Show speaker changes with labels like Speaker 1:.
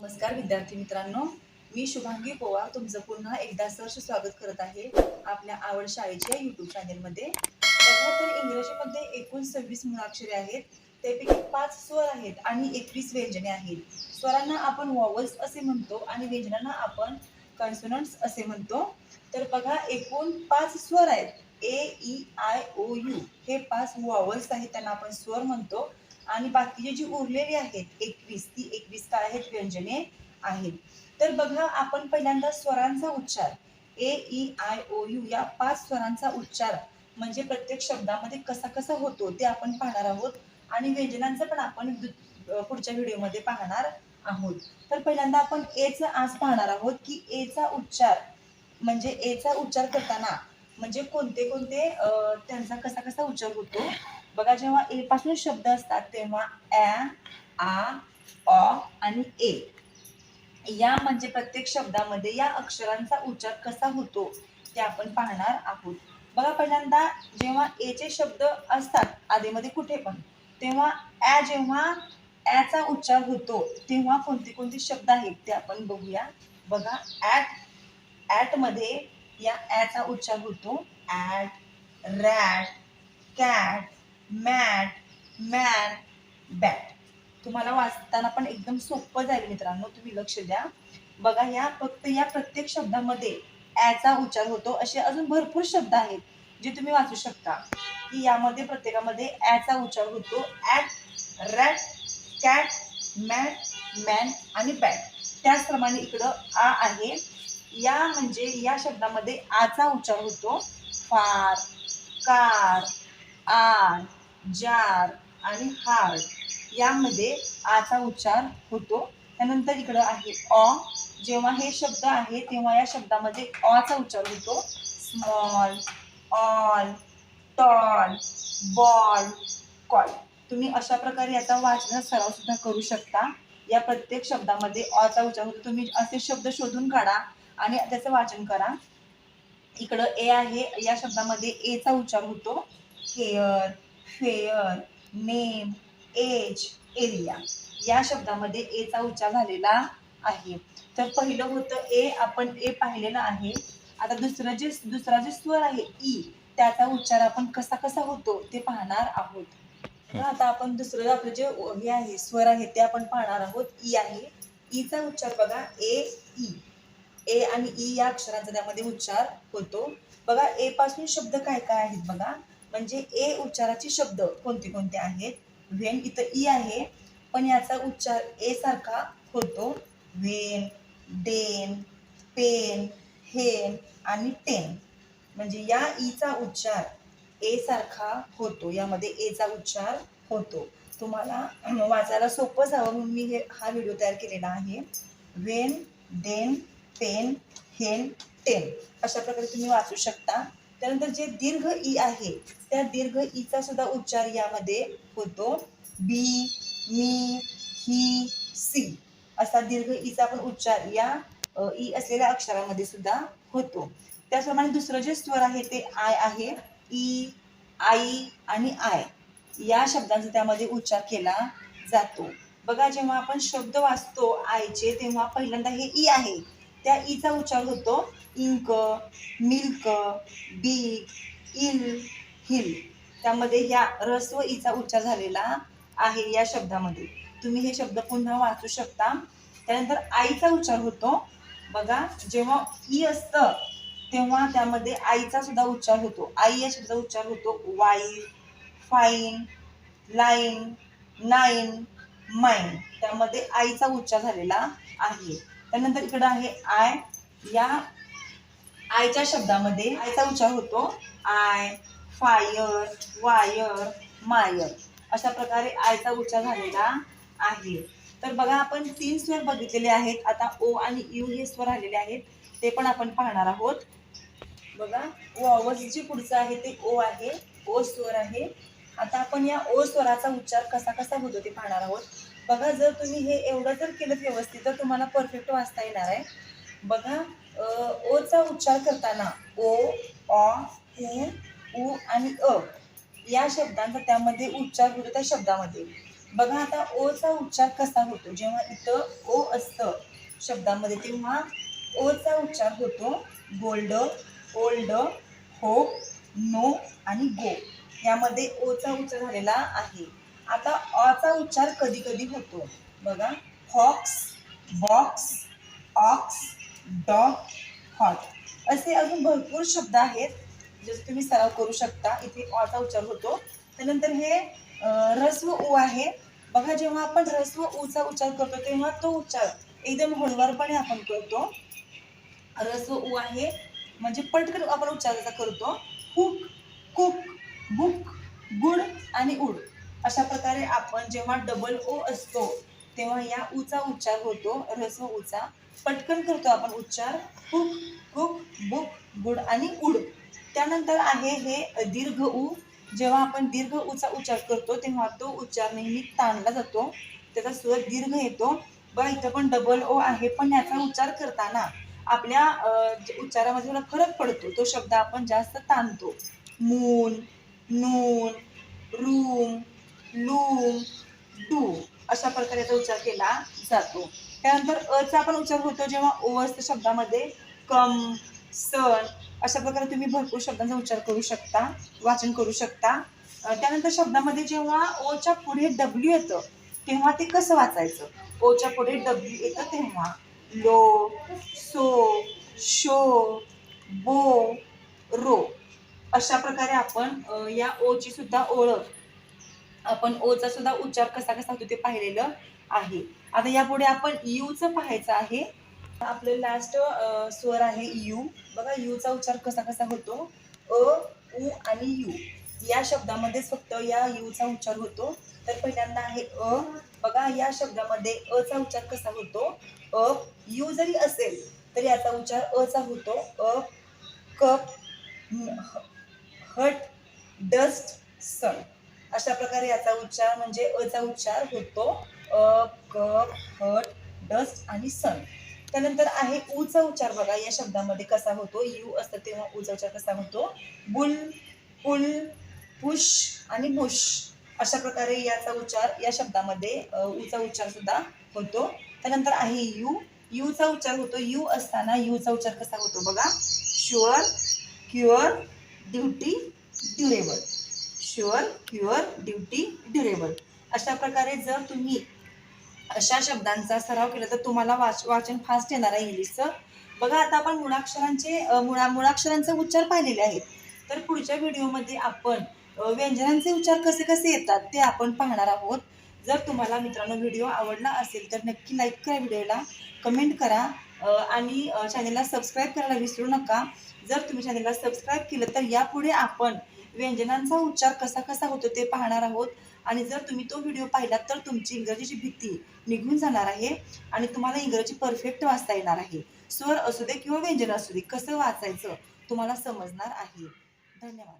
Speaker 1: नमस्कार विद्यार्थी मित्रांनो. मी शुभांगी पोवार तुमचं पुन्हा एकदा सहर्ष स्वागत करत आहे आपल्या आवड शाळेच्या युट्यूब चॅनेलमध्ये बघा तर इंग्रजीमध्ये एकूण सव्वीस मुळाक्षरे आहेत. त्यापैकी पाच स्वर आहेत आणि एकवीस व्यंजने आहेत. स्वरांना आपण वॉवल्स असे म्हणतो आणि व्यंजनांना आपण कॉन्सोनंट्स असे म्हणतो. तर बघा एकूण पाच स्वर आहेत. A E I O U हे पाच वॉवल्स आहेत. त्यांना आपण स्वर म्हणतो. आणि बाकीचे जी उरलेली आहेत एकवीस ती एकवीस काय आहेत व्यंजने आहेत. तर बघा आपण पहिल्यांदा स्वरांचा उच्चार A E I O U या पाच स्वरांचा उच्चार म्हणजे प्रत्येक शब्दामध्ये कसा कसा होतो ते आपण पाहणार आहोत. आणि व्यंजनांचं पण आपण पुढच्या व्हिडिओमध्ये पाहणार आहोत. तर पहिल्यांदा आपण एचा आज पाहणार आहोत की एचा उच्चार म्हणजे एचा उच्चार करताना म्हणजे कोणते कोणते त्यांचा कसा कसा उच्चार होतो? बघा जेव्हा ए पासून शब्द असतात तेव्हा ॲ आ अ आणि ए. या म्हणजे प्रत्येक शब्दामध्ये या अक्षरांचा उच्चार कसा होतो ते आपण पाहणार आहोत. बघा पहिल्यांदा जेव्हा एचे शब्द असतात आधीमध्ये कुठे पण तेव्हा ॲ जेव्हा ॲचा उच्चार होतो तेव्हा कोणते कोणते शब्द आहेत ते आपण बघूया. बघा ॲट ॲटमध्ये या ॲचा उच्चार होतो. At rat cat mat man bat. तुम्हाला वाचताना पण एकदम सोपं जाईल मित्रांनो तुम्ही लक्ष द्या. बघा या फक्त या प्रत्येक शब्दामध्ये ॲचा उच्चार होतो. असे अजून भरपूर शब्द आहेत जे तुम्ही वाचू शकता. की यामध्ये प्रत्येकामध्ये ॲचा उच्चार होतो. At rat cat mat man आणि बॅट त्याचप्रमाणे इकडं आ आहे. या म्हणजे या शब्दामध्ये आचा उच्चार होतो. फार कार आ जार आणि हार्ड यामध्ये आचा उच्चार होतो. त्यानंतर इकडं आहे अ. जेव्हा हे शब्द आहे तेव्हा या शब्दामध्ये अचा उच्चार होतो. Small all tall ball call. तुम्ही अशा प्रकारे याचा वाचन सराव सुद्धा करू शकता. या प्रत्येक शब्दामध्ये अचा उच्चार होतो. तुम्ही असे शब्द शोधून काढा आणि त्याचं वाचन करा. इकडं ए आहे. या शब्दामध्ये एचा उच्चार होतो. Care fair name age area. या शब्दामध्ये एचा उच्चार झालेला आहे. तर पहिलं होतं ए आपण ए पाहिलेलं आहे. आता दुसरं जे दुसरा जे स्वर आहे ई त्याचा उच्चार आपण कसा कसा होतो ते पाहणार आहोत. तर आता आपण दुसरं आपलं जे हे आहे स्वर आहे ते आपण पाहणार आहोत. ई आहे. ईचा उच्चार बघा ए ई. ए आणि ई या अक्षरांचा त्यामध्ये उच्चार होतो. बघा ए पासून शब्द काय काय आहेत बघा. म्हणजे ए उच्चाराचे शब्द कोणते कोणते आहेत? व्हेन इथं ई आहे पण याचा उच्चार ए सारखा होतो. व्हेन डेन पेन हेन आणि टेन. म्हणजे या ईचा उच्चार ए सारखा होतो. यामध्ये एचा उच्चार होतो. तुम्हाला वाचायला सोपं जावं म्हणून मी हे हा व्हिडिओ तयार केलेला आहे. When then pen hen ten. अशा प्रकारे तुम्ही वाचू शकता. त्यानंतर जे दीर्घ ई आहे त्या दीर्घ ईचा सुद्धा उच्चार यामध्ये होतो. बी मी ही सी असा दीर्घ ईचा पण उच्चार या ई असलेल्या अक्षरामध्ये सुद्धा होतो. त्याचप्रमाणे दुसरं जे स्वर आहे ते आय आहे. ई आई आणि आय या शब्दांचा त्यामध्ये उच्चार केला जातो. बघा जेव्हा आपण शब्द वाचतो आयचे तेव्हा पहिल्यांदा हे ई आहे. त्या ईचा उच्चार होतो. Ink milk big ill hill. त्यामध्ये ह्या रस व ईचा उच्चार झालेला आहे या शब्दामध्ये. तुम्ही हे शब्द पुन्हा वाचू शकता. त्यानंतर आईचा उच्चार होतो. बघा जेव्हा ई असतं तेव्हा त्यामध्ये आईचा सुद्धा उच्चार होतो. आई या शब्दाचा उच्चार होतो why fine line nine mine त्यामध्ये आईचा उच्चार झालेला आहे. त्यानंतर इकडं आहे आय या आयच्या शब्दामध्ये आयचा उच्चार होतो. आय फायर वायर मायर. अशा प्रकारे आयचा उच्चार झालेला आहे. तर बघा आपण तीन स्वर बघितलेले आहेत. आता ओ आणि यू हे स्वर आलेले आहेत. ते पण आपण पाहणार आहोत. बघा वॉवस जे पुढचं आहे ते ओ आहे ओ स्वर आहे. आता आपण या ओ स्वराचा उच्चार कसा कसा होतो ते पाहणार आहोत. बघा जर तुम्ही हे एवढं जर केलं व्यवस्थित तर तुम्हाला परफेक्ट वाचता येणार आहे. बघा ओचा उच्चार करताना ओ ऑ उ उ आणि अ या शब्दांचा त्यामध्ये उच्चार होतो त्या शब्दामध्ये. बघा आता ओचा उच्चार कसा होतो? जेव्हा इथं ओ असतं शब्दामध्ये तेव्हा ओचा उच्चार होतो गोल्ड ओल्ड हो नो आणि गो. यामध्ये ओचा उच्चार झालेला आहे. आता ऑचा उच्चार कधी कधी होतो? बघा hocks box ox dog hot असे अजून भरपूर शब्द आहेत जसं तुम्ही सराव करू शकता. इथे ऑचा उच्चार होतो. त्यानंतर हे रस्व उ आहे. बघा जेव्हा आपण रस्व उचा उच्चार करतो तेव्हा तो उच्चार एकदम हळुवारपणे आपण करतो. रस्व उ आहे म्हणजे पटकन आपण उच्चाराचा करतो. हुक कुक बुक गुड आणि उड. अशा प्रकारे आपण जेव्हा डबल ओ असतो तेव्हा या उचा उच्चार होतो ऱ्हस्व उचा पटकन करतो आपण उच्चार. कुक कुक बुक गुड आणि उड. त्यानंतर आहे हे दीर्घ उ जेव्हा आपण दीर्घ उचा उच्चार करतो तेव्हा तो उच्चार नेहमी ताणला जातो. त्याचा स्वर दीर्घ येतो. बघा इथं पण डबल ओ आहे. पण याचा उच्चार करताना आपल्या जे उच्चारामध्ये थोडा फरक पडतो. तो शब्द आपण जास्त ताणतो. Moon noon room loom do. अशा प्रकारे याचा उच्चार केला जातो. त्यानंतर अचा पण उच्चार होतो जेव्हा ओ शब्दामध्ये कम सण अशा प्रकारे तुम्ही भरपूर शब्दांचा उच्चार करू शकता वाचन करू शकता. त्यानंतर शब्दामध्ये जेव्हा ओच्या पुढे डब्ल्यू येतं तेव्हा ते कसं वाचायचं? ओच्या पुढे डब्ल्यू येतं तेव्हा low so show bow row अशा प्रकारे आपण या ओची सुद्धा ओळख आपण ओचा सुद्धा उच्चार कसा कसा होतो ते पाहिलेलं आहे. आता यापुढे आपण यूचं पाहायचं आहे. आपलं लास्ट स्वर आहे यू. बघा यूचा उच्चार कसा कसा होतो? अ उ आणि यू. या शब्दामध्येच फक्त या यूचा उच्चार होतो. तर पहिल्यांदा आहे अ. बघा या शब्दामध्ये अचा उच्चार कसा होतो? अ यू जरी असेल तर याचा उच्चार अचा होतो. अ कप ह- हट डस्ट सन अशा प्रकारे याचा उच्चार म्हणजे अचा उच्चार होतो. अ क हट डस्ट आणि सन त्यानंतर आहे ऊचा उच्चार बघा या शब्दामध्ये कसा होतो? यू असतं तेव्हा ऊचा उच्चार कसा होतो? बुल पुल पुश आणि बुश. अशा प्रकारे याचा उच्चार या शब्दामध्ये ऊचा उच्चार सुद्धा होतो. त्यानंतर आहे यू. यूचा उच्चार होतो. यू असताना यूचा उच्चार कसा होतो बघा? Sure cure duty durable. Sure pure duty durable अशा प्रकारे जर तुम्ही अशा शब्दांचा सराव केला तर तुम्हाला वाच वाचन फास्ट येणार आहे इंग्लिशचं बघा आता आपण मुळाक्षरांचे मुळा मुळाक्षरांचा उच्चार पाहिलेले आहेत. तर पुढच्या व्हिडिओमध्ये आपण व्यंजनांचे उच्चार कसे कसे येतात ते आपण पाहणार आहोत. जर तुम्हाला मित्रांनो व्हिडिओ आवडला असेल तर नक्की लाईक करा व्हिडिओला कमेंट करा आणि चॅनलला सबस्क्राईब करायला विसरू नका. जर तुम्ही चॅनलला सबस्क्राईब केलं तर यापुढे आपण व्यंजनांचा उच्चार कसा कसा होतो ते पाहणार आहोत. आणि जर तुम्ही तो व्हिडिओ पाहिलात तर तुमची इंग्रजीची भीती निघून जाणार आहे आणि तुम्हाला इंग्रजी परफेक्ट वाचता येणार आहे. स्वर असू दे किंवा व्यंजन असू दे कसं वाचायचं तुम्हाला समजणार आहे. धन्यवाद.